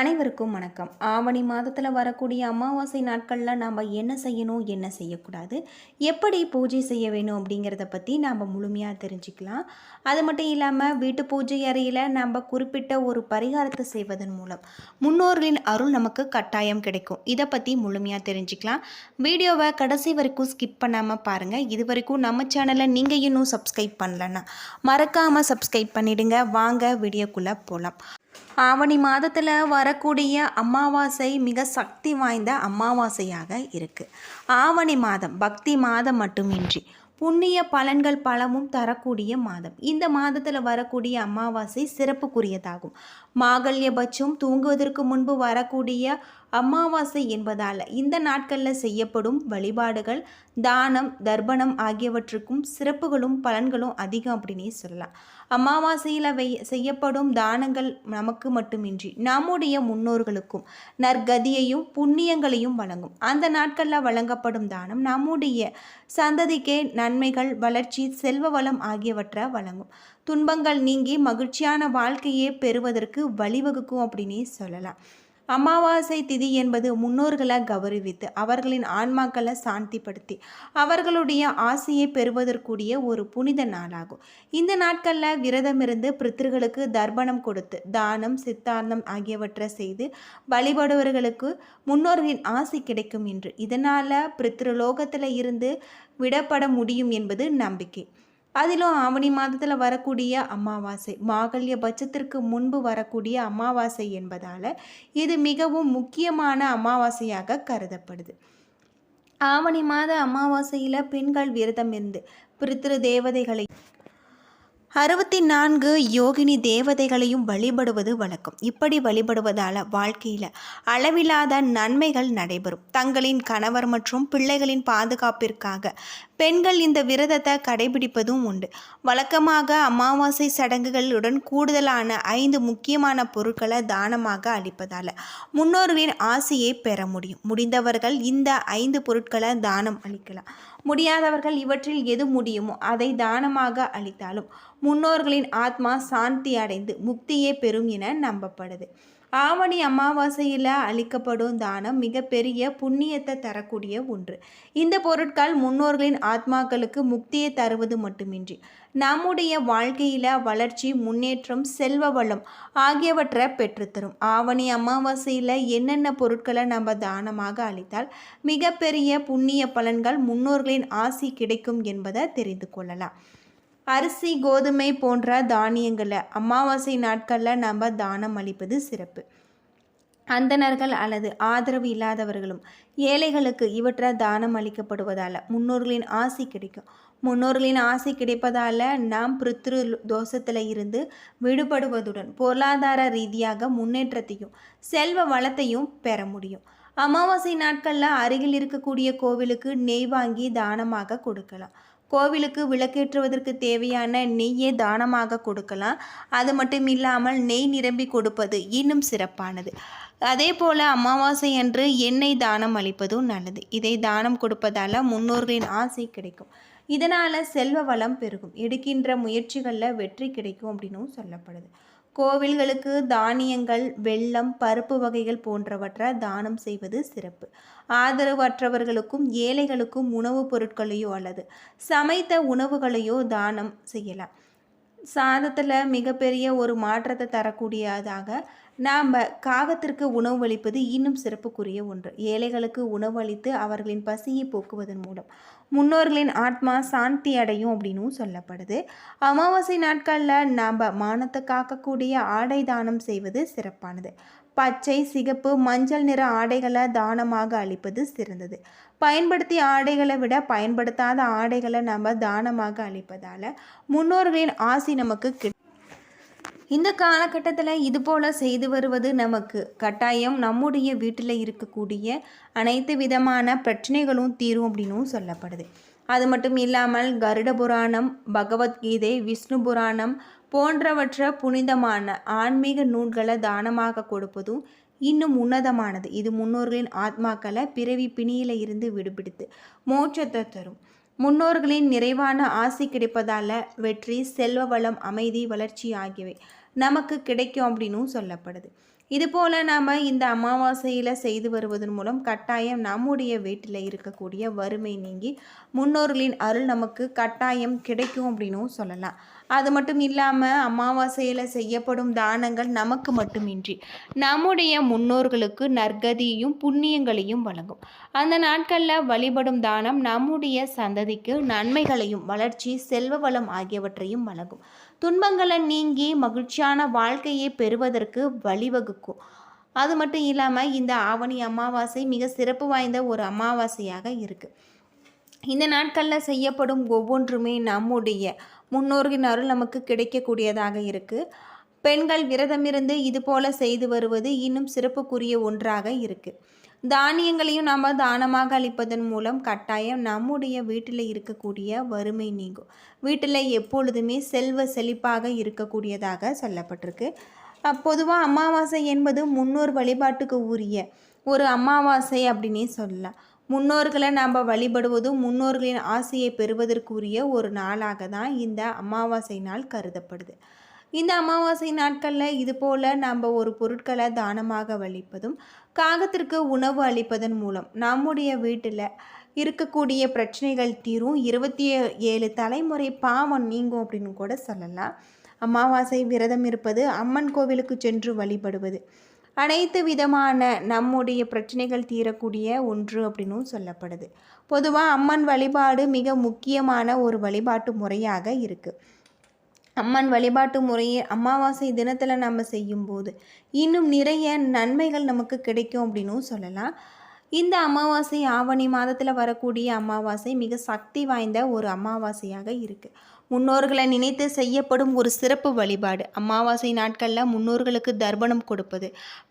அனைவருக்கும் வணக்கம். ஆவணி மாதத்தில் வரக்கூடிய அமாவாசை நாட்களில் நாம் என்ன செய்யணும் என்ன செய்யக்கூடாது எப்படி பூஜை செய்ய வேணும் அப்படிங்கிறத பற்றி நாம் முழுமையாக தெரிஞ்சுக்கலாம். அது மட்டும் இல்லாமல் வீட்டு பூஜை அறையில் நம்ம குறிப்பிட்ட ஒரு பரிகாரத்தை செய்வதன் மூலம் முன்னோர்களின் அருள் நமக்கு கட்டாயம் கிடைக்கும். இதை பற்றி முழுமையாக தெரிஞ்சுக்கலாம். வீடியோவை கடைசி வரைக்கும் ஸ்கிப் பண்ணாமல் பாருங்கள் இது வரைக்கும் நம்ம சேனலை நீங்கள் இன்னும் சப்ஸ்கிரைப் பண்ணலன்னா மறக்காமல் சப்ஸ்கிரைப் பண்ணிவிடுங்க வாங்க வீடியோக்குள்ளே போகலாம் ஆவணி மாதத்தில் வரக்கூடிய அமாவாசை மிக சக்தி வாய்ந்த அமாவாசையாக இருக்குது ஆவணி மாதம் பக்தி மாதம் மட்டுமின்றி புண்ணிய பலன்கள் பலமும் தரக்கூடிய மாதம். இந்த மாதத்தில் வரக்கூடிய அமாவாசை சிறப்புக்குரியதாகும். மாகல்யபட்சம் தூங்குவதற்கு முன்பு வரக்கூடிய அமாவாசை என்பதால் இந்த நாட்களில் செய்யப்படும் வழிபாடுகள் தானம் தர்ப்பணம் ஆகியவற்றுக்கும் சிறப்புகளும் பலன்களும் அதிகம் அப்படின்னே சொல்லலாம். அமாவாசையில் வை செய்யப்படும் தானங்கள் நமக்கு மட்டுமின்றி நம்முடைய முன்னோர்களுக்கும் நற்கதியையும் புண்ணியங்களையும் வழங்கும். அந்த நாட்களில் வழங்கப்படும் தானம் நம்முடைய சந்ததிக்கே நன்மைகள் வளர்ச்சி செல்வ வளம் ஆகியவற்றை வழங்கும். துன்பங்கள் நீங்கி மகிழ்ச்சியான வாழ்க்கையை பெறுவதற்கு வழிவகுக்கும் அப்படின்னே சொல்லலாம். அமாவாசை திதி என்பது முன்னோர்களை கௌரவித்து அவர்களின் ஆன்மாக்களை சாந்திப்படுத்தி அவர்களுடைய ஆசையை பெறுவதற்குரிய ஒரு புனித நாளாகும். இந்த நாட்களில் விரதமிருந்து பித்திருகளுக்கு தர்ப்பணம் கொடுத்து தானம் சித்தாந்தம் ஆகியவற்றை செய்து வழிபடுவர்களுக்கு முன்னோர்களின் ஆசை கிடைக்கும் என்று இதனால் பித்ருலோகத்தில் இருந்து விடப்பட முடியும் என்பது நம்பிக்கை. அதிலும் ஆவணி மாதத்தில் வரக்கூடிய அமாவாசை மாகல்ய பட்சத்திற்கு முன்பு வரக்கூடிய அமாவாசை என்பதால் இது மிகவும் முக்கியமான அமாவாசையாக கருதப்படுது. ஆவணி மாத அமாவாசையில் பெண்கள் விரதம் இருந்து பிரித்திரு தேவதைகளை அறுபத்தி நான்கு யோகினி தேவதைகளையும் வழிபடுவது வழக்கம். இப்படி வழிபடுவதால் வாழ்க்கையில் அளவில்லாத நன்மைகள் நடைபெறும். தங்களின் கணவர் மற்றும் பிள்ளைகளின் பாதுகாப்பிற்காக பெண்கள் இந்த விரதத்தை கடைபிடிப்பதும் உண்டு. வழக்கமாக அமாவாசை சடங்குகளுடன் கூடுதலான ஐந்து முக்கியமான பொருட்களை தானமாக அளிப்பதால் முன்னோர்களின் ஆசையை பெற முடியும். முடிந்தவர்கள் இந்த ஐந்து பொருட்களை தானம் அளிக்கலாம். முடியாதவர்கள் இவற்றில் எது முடியுமோ அதை தானமாக அளித்தாலும் முன்னோர்களின் ஆத்மா சாந்தி அடைந்து முக்தியே பெறும் என நம்பப்படுது. ஆவணி அமாவாசையில் அளிக்கப்படும் தானம் மிகப்பெரிய புண்ணியத்தை தரக்கூடிய ஒன்று. இந்த பொருட்கள் முன்னோர்களின் ஆத்மாக்களுக்கு முக்தியை தருவது மட்டுமின்றி நம்முடைய வாழ்க்கையில் வளர்ச்சி முன்னேற்றம் செல்வ வளம் ஆகியவற்றை பெற்றுத்தரும். ஆவணி அமாவாசையில் என்னென்ன பொருட்களை நம்ம தானமாக அளித்தால் மிகப்பெரிய புண்ணிய பலன்கள் முன்னோர்களின் ஆசி கிடைக்கும் என்பதை தெரிந்து கொள்ளலாம். அரிசி கோதுமை போன்ற தானியங்களை அமாவாசை நாட்களில் நம்ம தானம் அளிப்பது சிறப்பு. அந்தணர்கள் அல்லது ஆதரவு இல்லாதவர்களும் ஏழைகளுக்கு இவற்றை தானம் அளிக்கப்படுவதால் முன்னோர்களின் ஆசி கிடைக்கும். முன்னோர்களின் ஆசை கிடைப்பதால் நாம் பிருத்ரு தோஷத்தில் இருந்து விடுபடுவதுடன் பொருளாதார ரீதியாக முன்னேற்றத்தையும் செல்வ வளத்தையும் பெற முடியும். அமாவாசை நாட்களில் அருகில் இருக்கக்கூடிய கோவிலுக்கு நெய் வாங்கி தானமாக கொடுக்கலாம். கோவிலுக்கு விளக்கேற்றுவதற்கு தேவையான நெய்யை தானமாக கொடுக்கலாம். அது மட்டும் இல்லாமல் நெய் நிரம்பி கொடுப்பது இன்னும் சிறப்பானது. அதே போல் அமாவாசை அன்று எண்ணெய் தானம் அளிப்பதும் நல்லது. இதை தானம் கொடுப்பதால் முன்னோர்களின் ஆசை கிடைக்கும். இதனால் செல்வ வளம் பெருகும். எடுக்கின்ற முயற்சிகளில் வெற்றி கிடைக்கும் அப்படின்னும் சொல்லப்படுது. கோவில்களுக்கு தானியங்கள் வெள்ளம் பருப்பு வகைகள் போன்றவற்றை தானம் செய்வது சிறப்பு. ஆதரவற்றவர்களுக்கும் ஏழைகளுக்கும் உணவுப் பொருட்களையோ அல்லது சமைத்த உணவுகளையோ தானம் செய்யலாம். சாதத்தில் மிகப்பெரிய ஒரு மாற்றத்தை தரக்கூடியதாக நாம் காகத்திற்கு உணவு அளிப்பது இன்னும் சிறப்புக்குரிய ஒன்று. ஏழைகளுக்கு உணவு அளித்து அவர்களின் பசியை போக்குவதன் மூலம். முன்னோர்களின் ஆத்மா சாந்தி அடையும் அப்படின்னும் சொல்லப்படுது. அமாவாசை நாட்களில் நாம் மானத்தை காக்கக்கூடிய ஆடை தானம் செய்வது சிறப்பானது. பச்சை சிகப்பு மஞ்சள் நிற ஆடைகளை தானமாக அளிப்பது சிறந்தது. பயன்படுத்திய ஆடைகளை விட பயன்படுத்தாத ஆடைகளை நம்ம தானமாக அளிப்பதால் முன்னோர்களின் ஆசி நமக்கு கி இந்த காலகட்டத்தில் இது போல் செய்து வருவது நமக்கு கட்டாயம். நம்முடைய வீட்டில் இருக்கக்கூடிய அனைத்து விதமான பிரச்சனைகளும் தீரும் அப்படின்னும் சொல்லப்படுது. அது மட்டும் இல்லாமல் கருட புராணம் பகவத்கீதை விஷ்ணு புராணம் போன்றவற்றை புனிதமான ஆன்மீக நூல்களை தானமாக கொடுப்பதும் இன்னும் உன்னதமானது. இது முன்னோர்களின் ஆத்மாக்களை பிறவி பிணியில இருந்து விடுபிடித்து மோட்சத்தை தரும். முன்னோர்களின் நிறைவான ஆசை கிடைப்பதால வெற்றி செல்வ வளம் அமைதி வளர்ச்சி ஆகியவை. நமக்கு கிடைக்கும் அப்படின்னும் சொல்லப்படுது. இதுபோல் நாம் இந்த அமாவாசையில் செய்து வருவதன் மூலம் கட்டாயம் நம்முடைய வீட்டில் இருக்கக்கூடிய வறுமை நீங்கி முன்னோர்களின் அருள் நமக்கு கட்டாயம் கிடைக்கும் அப்படின்னும் சொல்லலாம். அது மட்டும் இல்லாமல் அமாவாசையில் செய்யப்படும் தானங்கள் நமக்கு மட்டுமின்றி நம்முடைய முன்னோர்களுக்கு நற்கதியையும் புண்ணியங்களையும் வழங்கும். அந்த நாட்களில் வழிபடும் தானம் நம்முடைய சந்ததிக்கு நன்மைகளையும் வளர்ச்சி செல்வ வளம் ஆகியவற்றையும் வழங்கும். துன்பங்களை நீங்கி மகிழ்ச்சியான வாழ்க்கையை பெறுவதற்கு வழிவகுக்கும். அது மட்டும் இல்லாமல் இந்த ஆவணி அமாவாசை மிக சிறப்பு வாய்ந்த ஒரு அமாவாசையாக இருக்குது இந்த நாட்களில் செய்யப்படும் ஒவ்வொன்றுமே நம்முடைய முன்னோர்களின் அருள் நமக்கு கிடைக்கக்கூடியதாக இருக்குது பெண்கள் விரதமிருந்து இது போல செய்து வருவது இன்னும் சிறப்புக்குரிய ஒன்றாக இருக்குது தானியங்களையும் நாம் தானமாக அளிப்பதன் மூலம் கட்டாயம் நம்முடைய வீட்டில் இருக்கக்கூடிய வறுமை நீங்கும். வீட்டில் எப்பொழுதுமே செல்வ செழிப்பாக இருக்கக்கூடியதாக சொல்லப்பட்டிருக்கு. பொதுவாக அமாவாசை என்பது முன்னோர் வழிபாட்டுக்கு உரிய ஒரு அமாவாசை அப்படின்னே சொல்லலாம். முன்னோர்களை நாம் வழிபடுவதும் முன்னோர்களின் ஆசையை பெறுவதற்குரிய ஒரு நாளாக தான் இந்த அமாவாசை நாள் கருதப்படுது. இந்த அமாவாசை நாட்களில் இது போல் நம்ம ஒரு பொருட்களை தானமாக வழிப்பதும் காகத்திற்கு உணவு அளிப்பதன் மூலம் நம்முடைய வீட்டில் இருக்கக்கூடிய பிரச்சனைகள் தீரும். இருபத்தி ஏழு தலைமுறை பாவம் நீங்கும் அப்படின்னு கூட சொல்லலாம். அமாவாசை விரதம் இருப்பது அம்மன் கோவிலுக்கு சென்று வழிபடுவது. அனைத்து விதமான நம்முடைய பிரச்சனைகள் தீரக்கூடிய ஒன்று அப்படின்னும் சொல்லப்படுது. பொதுவாக அம்மன் வழிபாடு மிக முக்கியமான ஒரு வழிபாட்டு முறையாக இருக்குது அம்மன் வழிபாட்டு முறையை அமாவாசை தினத்தில் நம்ம செய்யும்போது இன்னும் நிறைய நன்மைகள் நமக்கு கிடைக்கும் அப்படின்னும் சொல்லலாம். இந்த அமாவாசை ஆவணி மாதத்தில் வரக்கூடிய அமாவாசை மிக சக்தி வாய்ந்த ஒரு அமாவாசையாக இருக்குது முன்னோர்களை நினைத்து செய்யப்படும் ஒரு சிறப்பு வழிபாடு. அமாவாசை நாட்களில் முன்னோர்களுக்கு தர்ப்பணம் கொடுப்பது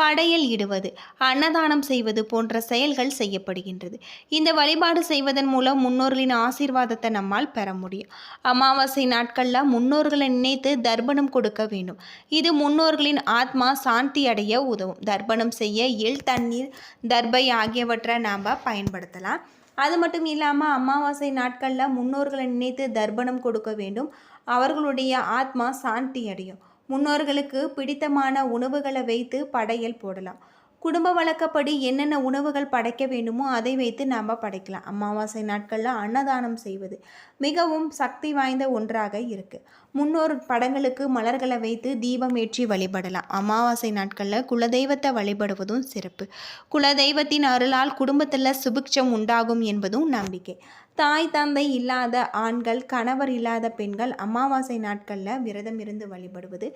படையல் இடுவது அன்னதானம் செய்வது போன்ற செயல்கள் செய்யப்படுகின்றது. இந்த வழிபாடு செய்வதன் மூலம் முன்னோர்களின் ஆசீர்வாதத்தை நம்மால் பெற முடியும். அமாவாசை நாட்களில் முன்னோர்களை நினைத்து தர்ப்பணம் கொடுக்க வேண்டும். இது முன்னோர்களின் ஆத்மா சாந்தி அடைய உதவும். தர்ப்பணம் செய்ய எள் தண்ணீர் தர்பை ஆகியவற்றை நாம் பயன்படுத்தலாம். அது மட்டும் இல்லாமல் அமாவாசை நாட்களில் முன்னோர்களை நினைத்து தர்ப்பணம் கொடுக்க வேண்டும். அவர்களுடைய ஆத்மா சாந்தி அடையும். முன்னோர்களுக்கு பிடித்தமான உணவுகளை வைத்து படையல் போடலாம். குடும்ப வழக்கப்படி என்னென்ன உணவுகள் படைக்க வேண்டுமோ அதை வைத்து நாம் படைக்கலாம். அமாவாசை நாட்களில் அன்னதானம் செய்வது மிகவும் சக்தி வாய்ந்த ஒன்றாக இருக்குது முன்னோர் படங்களுக்கு மலர்களை வைத்து தீபம் ஏற்றி வழிபடலாம். அமாவாசை நாட்களில் குலதெய்வத்தை வழிபடுவதும் சிறப்பு. குலதெய்வத்தின் அருளால் குடும்பத்தில் சுபிக்ஷம் உண்டாகும் என்பதும் நம்பிக்கை. தாய் தந்தை இல்லாத ஆண்கள் கணவர் இல்லாத பெண்கள் அமாவாசை நாட்களில் விரதம் இருந்து வழிபடுவது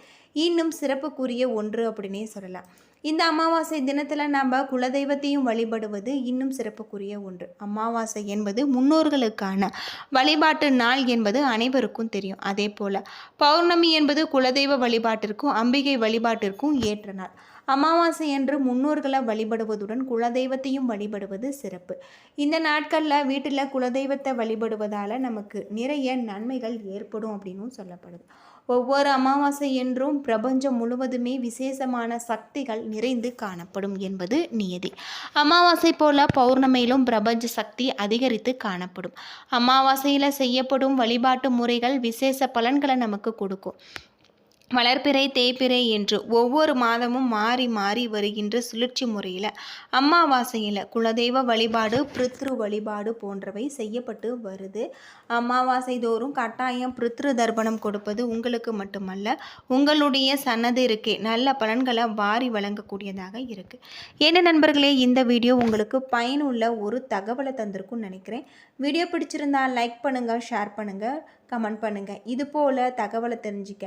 இன்னும் சிறப்புக்குரிய ஒன்று அப்படின்னே சொல்லலாம். இந்த அமாவாசை தினத்தில் நம்ம குலதெய்வத்தையும் வழிபடுவது இன்னும் சிறப்புக்குரிய ஒன்று. அமாவாசை என்பது முன்னோர்களுக்கான வழிபாட்டு நாள் என்பது அனைவருக்கும் தெரியும். அதே போல் பௌர்ணமி என்பது குலதெய்வ வழிபாட்டிற்கும் அம்பிகை வழிபாட்டிற்கும் ஏற்ற நாள். அமாவாசை என்று முன்னோர்களை வழிபடுவதுடன் குலதெய்வத்தையும் வழிபடுவது சிறப்பு. இந்த நாட்களில் வீட்டில் குலதெய்வத்தை வழிபடுவதால் நமக்கு நிறைய நன்மைகள் ஏற்படும் அப்படின்னும் சொல்லப்படுது. ஒவ்வொரு அமாவாசை என்றும் பிரபஞ்சம் முழுவதுமே விசேஷமான சக்திகள் நிறைந்து காணப்படும் என்பது நியதி. அமாவாசை போல பௌர்ணமியிலும் பிரபஞ்ச சக்தி அதிகரித்து காணப்படும். அமாவாசையில் செய்யப்படும் வழிபாட்டு முறைகள் விசேஷ பலன்களை நமக்கு கொடுக்கும். வளர்ப்பிறை தேய்பிறை என்று ஒவ்வொரு மாதமும் மாறி மாறி வருகின்ற சுழற்சி முறையில் அமாவாசையில் குலதெய்வ வழிபாடு பிருத்ரு வழிபாடு போன்றவை செய்யப்பட்டு வருது. அமாவாசை தோறும் கட்டாயம் பிருத்ரு தர்ப்பணம் கொடுப்பது உங்களுக்கு மட்டுமல்ல உங்களுடைய சன்னதிருக்கே நல்ல பலன்களை வாரி வழங்கக்கூடியதாக இருக்குது என்ன நண்பர்களே இந்த வீடியோ உங்களுக்கு பயனுள்ள ஒரு தகவலை தந்திருக்கும்னு நினைக்கிறேன். வீடியோ பிடிச்சிருந்தா லைக் பண்ணுங்கள் ஷேர் பண்ணுங்கள் கமெண்ட் பண்ணுங்கள் இது போல் தகவலை தெரிஞ்சுக்க